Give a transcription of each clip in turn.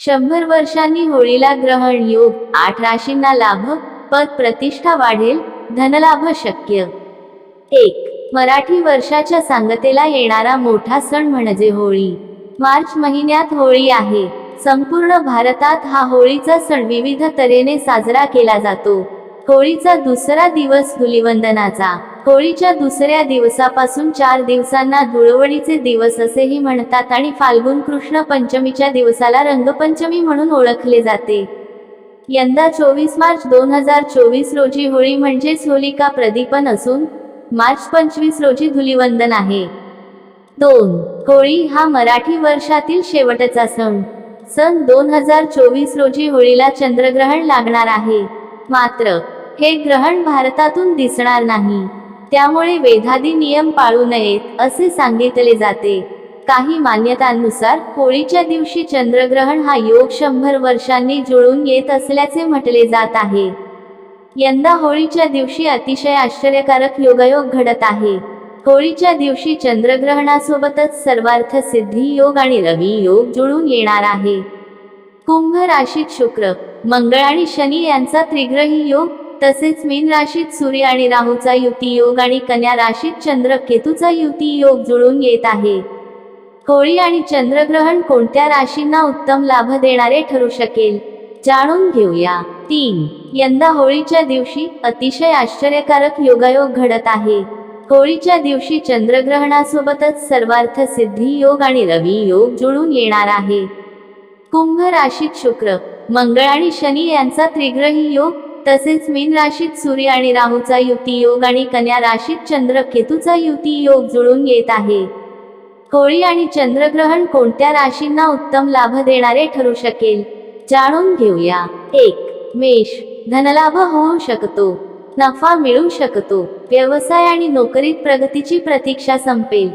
शंभर वर्षांनी होळीला ग्रहण योग आठ राशींना लाभ पद प्रतिष्ठा वाढेल धनलाभ शक्य. एक मराठी वर्षाच्या सांगतेला येणारा मोठा सण म्हणजे होळी. मार्च महिन्यात होळी आहे. संपूर्ण भारतात हा होळीचा सण विविध तऱ्हेने साजरा केला जातो. होळीचा दुसरा दिवस धुलिवंदनाचा. होळीच्या दुसऱ्या दिवसापासून चार दिवसांना धुळवडीचे दिवस असेही म्हणतात आणि फाल्गुन कृष्ण पंचमीच्या दिवसाला रंगपंचमी म्हणून ओळखले जाते. यंदा चोवीस मार्च दोन हजार चोवीस रोजी होळी म्हणजेच होलिका प्रदीपन असून मार्च पंचवीस रोजी धुलिवंदन आहे. दोन. होळी हा मराठी वर्षातील शेवटचा सण. सन दोन हजार चोवीस रोजी होळीला चंद्रग्रहण लागणार आहे. मात्र हे ग्रहण भारतातून दिसणार नाही. त्यामुळे वेधादी नियम पाळू नयेत असे सांगितले जाते. काही मान्यतांनुसार होळीच्या दिवशी चंद्रग्रहण हा योग शंभर वर्षांनी जुळून येत असल्याचे म्हटले जात आहे. यंदा होळीच्या दिवशी अतिशय आश्चर्यकारक योगायोग घडत आहे. होळीच्या दिवशी चंद्रग्रहणासोबतच सर्वार्थ सिद्धी योग आणि रवी योग जुळून येणार आहे. कुंभ राशीत शुक्र मंगळ आणि शनी यांचा त्रिग्रही योग तसेच मीन राशीत सूर्य आणि राहूचा युती योग आणि कन्या राशीत चंद्र केतूचा युती योग जुळून येत आहे. होळी आणि चंद्रग्रहण कोणत्या राशींना उत्तम लाभ देणारे ठरू शकेल? जाणून घेऊया. तीन. यंदा होळीच्या दिवशी अतिशय आश्चर्यकारक योगायोग घडत आहे. होळीच्या दिवशी चंद्रग्रहणासोबतच सर्वार्थ सिद्धी योग आणि रवी योग जुळून येणार आहे. कुंभ राशीत शुक्र मंगळ आणि शनी यांचा त्रिग्रही योग तसेच मीन राशीत सूर्य आणि राहूचा युती योग आणि कन्या राशीत चंद्र केतूचा युती योग जुळून येत आहे. होळी आणि चंद्रग्रहण कोणत्या राशींना उत्तम लाभ देणारे ठरू शकेल? जाणून घेऊया. एक मेष. धनलाभ होऊ शकतो. नफा मिळू शकतो. व्यवसाय आणि नोकरीत प्रगतीची प्रतीक्षा संपेल.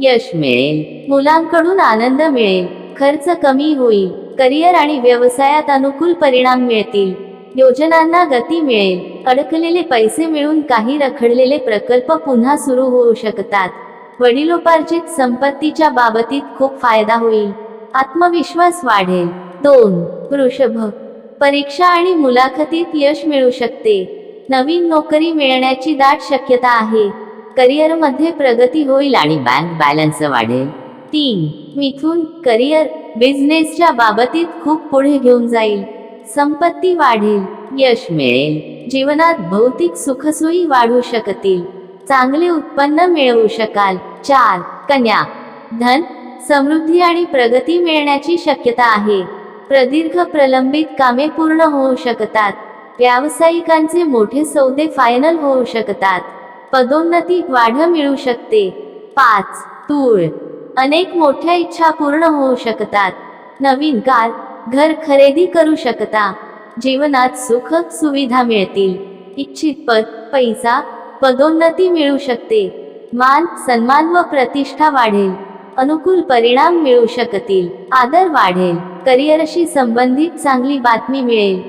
यश मिळेल. मुलांकडून आनंद मिळेल. खर्च कमी होईल. करिअर आणि व्यवसायात अनुकूल परिणाम मिळतील. योजनांना गती मिळेल. अडकलेले पैसे मिळून काही रखडलेले प्रकल्प पुन्हा सुरू होऊ शकतात. वडिलोपार्जित संपत्तीच्या बाबतीत खूप फायदा होईल. आत्मविश्वास वाढेल. दोन. वृषभ. परीक्षा आणि मुलाखतीत यश मिळू शकते. नवीन नोकरी मिळण्याची दाट शक्यता आहे. करिअरमध्ये प्रगती होईल आणि बँक बॅलन्स वाढेल. तीन. मिथून करिअर बिझनेसच्या बाबतीत खूप पुढे घेऊन जाईल. संपत्ती वाढेल यश मिळेल जीवनात भौतिक सुखसोयी वाढू शकतील चांगले उत्पन्न मिळवू शकाल. चार कन्या. धन समृद्धी आणि प्रगती मिळण्याची शक्यता आहे. प्रदीर्घ प्रलंबित कामे पूर्ण होऊ शकतात. व्यावसायिकांचे मोठे सौदे फायनल होऊ शकतात. पदोन्नती वाढ मिळू शकते. पाच तूळ. अनेक मोठ्या इच्छा पूर्ण होऊ शकतात. नवीन कार घर खरेदी करू शकता. जीवनात सुख सुविधा मिळतील. इच्छित पद पैसा पदोन्नती मिळू शकते. मान सन्मान व प्रतिष्ठा वाढेल. अनुकूल परिणाम मिळू शकतील. आदर वाढेल. करिअरशी संबंधित चांगली बातमी मिळेल.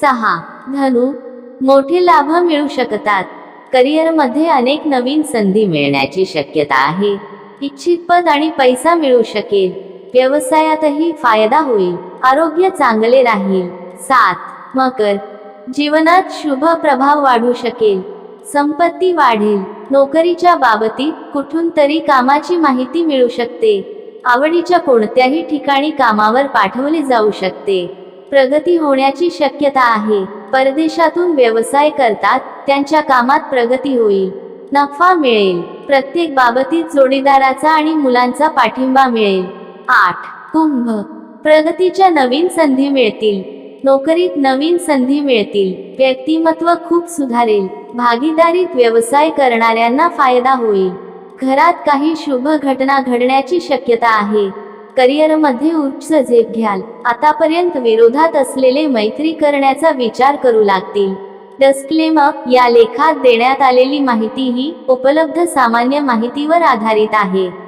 सहा. धनु मोठे लाभ मिळू शकतात. करिअरमध्ये अनेक नवीन संधी मिळण्याची शक्यता आहे. इच्छित पद आणि पैसा मिळू शकेल. व्यवसायातही फायदा होईल. आरोग्य चांगले राहील. सात मकर. जीवनात शुभ प्रभाव वाढू शकेल. संपत्ती वाढेल. नोकरीच्या बाबतीत कुठून तरी कामाची माहिती मिळू शकते. आवडीच्या कोणत्याही ठिकाणी कामावर पाठवले जाऊ शकते. प्रगती होण्याची शक्यता आहे. परदेशातून व्यवसाय करतात त्यांच्या कामात प्रगती होईल. नफा मिळेल. प्रत्येक बाबतीत जोडीदाराचा आणि मुलांचा पाठिंबा मिळेल. आठ. कुंभ. प्रगतीच्या नवीन संधी मिळतील. नोकरीत नवीन संधी मिळतील. व्यक्तिमत्व खूप सुधारेल. भागीदारीत व्यवसाय करणाऱ्यांना फायदा होईल. घरात काही शुभ घटना घडण्याची शक्यता आहे. करिअरमध्ये उच्च झेप घ्याल. आतापर्यंत विरोधात असलेले मैत्री करण्याचा विचार करू लागतील. डस्क्लेम या लेखात देण्यात आलेली माहिती ही उपलब्ध सामान्य माहितीवर आधारित आहे.